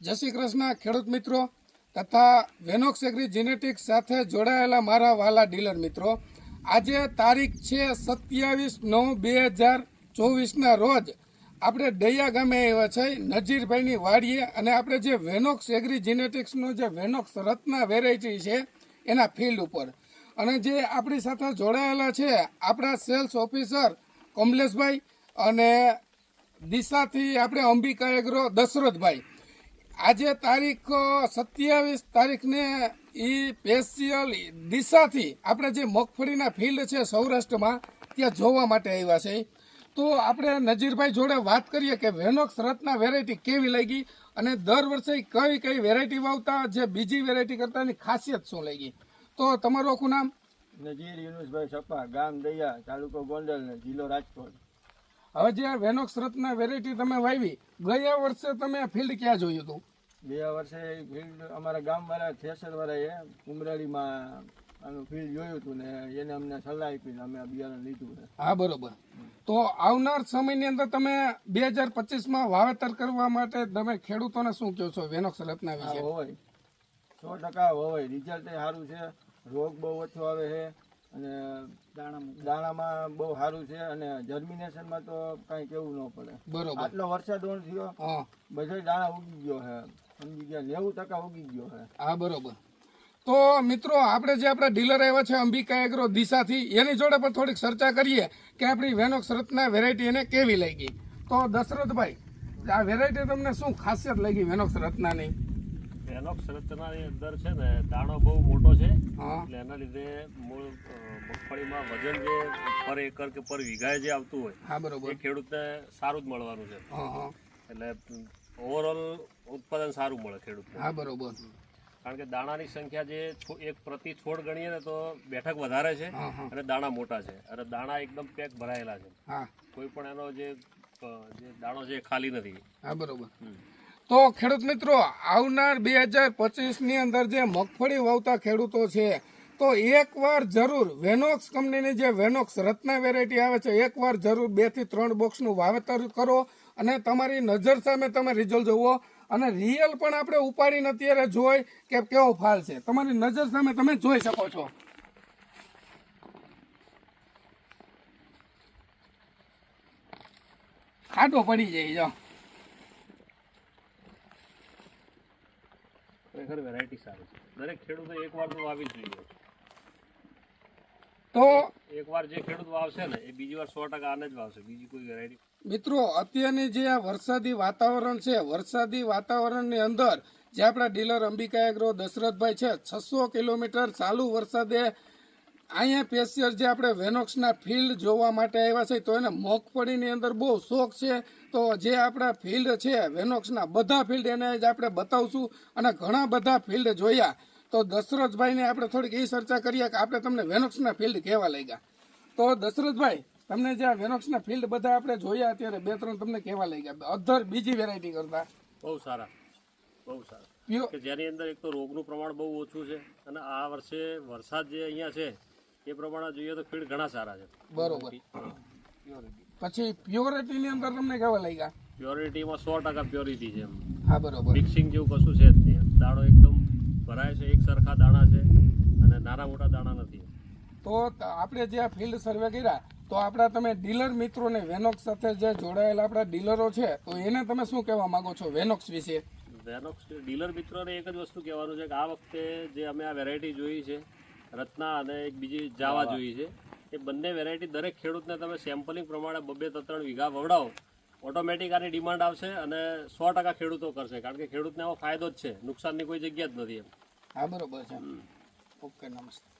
જય કૃષ્ણ, ખેડૂત મિત્રો તથા વેનોક્સ એગ્રી જેનેટિક્સ સાથે જોડાયેલા મારા વાલા ડીલર મિત્રો. આજે તારીખ છે સત્યાવીસ નવ બે હજાર ચોવીસના રોજ આપણે ડૈયા ગામે આવ્યા છે, નજીરભાઈની વાડીએ અને આપણે જે વેનોક્સ એગ્રી જેનેટિક્સનો જે વેનોક્સ રત્ના વેરાયટી છે એના ફિલ્ડ ઉપર. અને જે આપણી સાથે જોડાયેલા છે આપણા સેલ્સ ઓફિસર કમલેશભાઈ અને દિશાથી આપણે અંબિકા એગ્રો દશરથભાઈ. આજે તારીખ સત્યાવીસ તારીખને એ સ્પેશિયલ દિશાથી આપણે જે મગફળીના ફિલ્ડ છે સૌરાષ્ટ્રમાં ત્યાં જોવા માટે આવ્યા છે. તો આપણે નજીરભાઈ જોડે વાત કરીએ કે વેનોક્સ રત્ના વેરાયટી કેવી લાગી અને દર વર્ષે કઈ કઈ વેરાયટી વાવતા જે બીજી વેરાયટી કરતાની ખાસિયત શું લાગી? તો તમારું આખું નામ? નજીર યુનુસભાઈ સપા ગામ દૈયા તાલુકો ગોંડલ જિલ્લો રાજકોટ. હવે જે આ વેનોક્સ રત્ના વેરાયટી તમે વાવી ગયા વર્ષે તમે ફિલ્ડ ક્યાં જોયું હતું? બે વર્ષે ફિલ્ડ અમારા ગામ વાળા થેસર વાળાએ ઉમરાળીમાં આનું ફિલ્ડ જોયું હતું ને એને અમને સલાહ આપી અમે આ બિયારણ લીધું છે. હા બરોબર. તો આવનાર સમયની અંદર તમે બે હજાર પચીસમાં વાવેતર કરવા માટે તમે ખેડૂતોને શું કહો છો વેનોક્સ રત્ના વિશે? હોય. સો ટકા હોય. રિઝલ્ટ સારું છે. રોગ બહુ ઓછો આવે છે અને દાણામાં. બહુ સારું છે અને જર્મિનેશનમાં તો કાંઈ કેવું ન પડે. બરોબર. આટલો વરસાદ થયો હા. બધો દાણા ઉગી ગયો છે. સમજી ગયા નેવું ટકા ઉગી ગયો છે હા બરોબર. તો મિત્રો આપણે જે આપણા ડીલર આવ્યા છે અંબિકા એગ્રો દિશાથી એની જોડે પણ થોડીક ચર્ચા કરીએ કે આપણી વેનોક્સ રત્ના વેરાયટી એને કેવી લાગી. તો દશરથભાઈ આ વેરાયટી તમને શું ખાસિયત લાગી વેનોક્સ રત્નાની? એનોક્સ રચનાની અંદર છે ને દાણો બહુ મોટો છે હા. એટલે એના લીધે મૂળ મગફળીમાં વજન જે પર એકર કે પર વીઘાએ જે આવતું હોય હા બરોબર. એ ખેડૂતને સારું જ મળવાનું છે. હા હા. એટલે ઓવરઓલ ઉત્પાદન સારું મળે ખેડૂતને. હા બરોબર. કારણ કે દાણાની સંખ્યા જે એક પ્રતિ છોડ ગણીએ ને તો બેઠક વધારે છે અને દાણા મોટા છે. અને દાણા એકદમ પેક ભરાયેલા છે. કોઈ પણ એનો જે જે દાણો છે ખાલી નથી. હા બરોબર. તો ખેડૂત મિત્રો આવનાર બે હજાર પચીસની અંદર જે મગફળી વાવતા ખેડૂતો છે તો એકવાર જરૂર વેનોક્સ કંપનીની જે વેનોક્સ રત્ના વેરાયટી આવે છે એકવાર જરૂર બેથી ત્રણ બોક્સનું વાવેતર કરો અને તમારી નજર સામે તમે રિઝલ્ટ જોવો. અને રિયલ પણ આપણે ઉપાડીને અત્યારે જોઈ કે કેવો ફાલ છે. તમારી નજર સામે તમે જોઈ શકો છો. ખાટો પડી જાય જો. વેરાયટી સારી છે. દરેક ખેડૂતો એકવાર તો વાવી જોઈએ. તો એકવાર જે ખેડૂત વાવશે ને એ બીજી વાર સો ટકા આને જ વાવશે. બીજી કોઈ વેરાયટી મિત્રો અત્યારની જે આ વરસાદી વાતાવરણ છે વરસાદી વાતાવરણની અંદર જે આપણા ડીલર અંબિકા એગ્રો દશરથભાઈ છે છસો કિલોમીટર ચાલુ વરસાદે અહીંયા પેશિયર જે આપણે વેનોક્સના ફિલ્ડ જોવા માટે આવ્યા છે તો એને મગફળીની અંદર બહુ શોખ છે. તો જે આપણા ફિલ્ડ છે વેનોક્સના બધા ફિલ્ડ એને જ આપણે બતાવશું અને ઘણા બધા ફિલ્ડ જોયા. તો દશરથભાઈને આપણે થોડીક એ ચર્ચા કરીએ કે આપણે તમને વેનોક્સના ફિલ્ડ કહેવા લાગ્યા. તો દશરથભાઈ તમને જે વેનોક્સના ફિલ્ડ બધા આપણે જોયા અત્યારે બે ત્રણ તમને કહેવા લાગ્યા. અધર બીજી વેરાયટી કરતા. બહુ સારા. બહુ સારા. કે જેની અંદર એક તો રોગનું પ્રમાણ બહુ ઓછું છે અને આ વર્ષે વરસાદ જે અહીંયા છે એ પ્રમાણે જોઈએ તો ફીડ ઘણા સારા છે. બરોબર. પછી પ્યોરિટીની અંદર તમને કેવા લાગ્યા? પ્યોરિટીમાં સો ટકા પ્યોરિટી છે હા બરોબર. મિક્સિંગ જેવું કશું છે જ નહીં દાડો એકદમ ભરાય છે એક સરખા દાણા છે અને નાના મોટા દાણા નથી. તો આપણે જે આ ફિલ્ડ સર્વે કર્યા તો આપણા તમે ડીલર મિત્રોને વેનોક્સ સાથે જે જોડાયેલા આપણા ડીલરો છે તો એને તમે શું કહેવા માંગો છો વેનોક્સ વિશે? વેનોક્સ ડીલર મિત્રોને એક જ વસ્તુ કહેવાનું છે કે આ વખતે જે અમે આ વેરાયટી જોઈ છે રત્ના અને એક બીજી જાવા જોઈ છે એ બંને વેરાયટી દરેક ખેડૂતને તમે સેમ્પલિંગ પ્રમાણે બબે ત્રણ વીઘા વવડાવો. ઓટોમેટિક આની ડિમાન્ડ આવશે અને સો ટકા ખેડૂતો કરશે કારણ કે ખેડૂતને આવો ફાયદો જ છે નુકસાનની કોઈ જગ્યા જ નથી એમ. હા બરોબર છે. ઓકે નમસ્તે.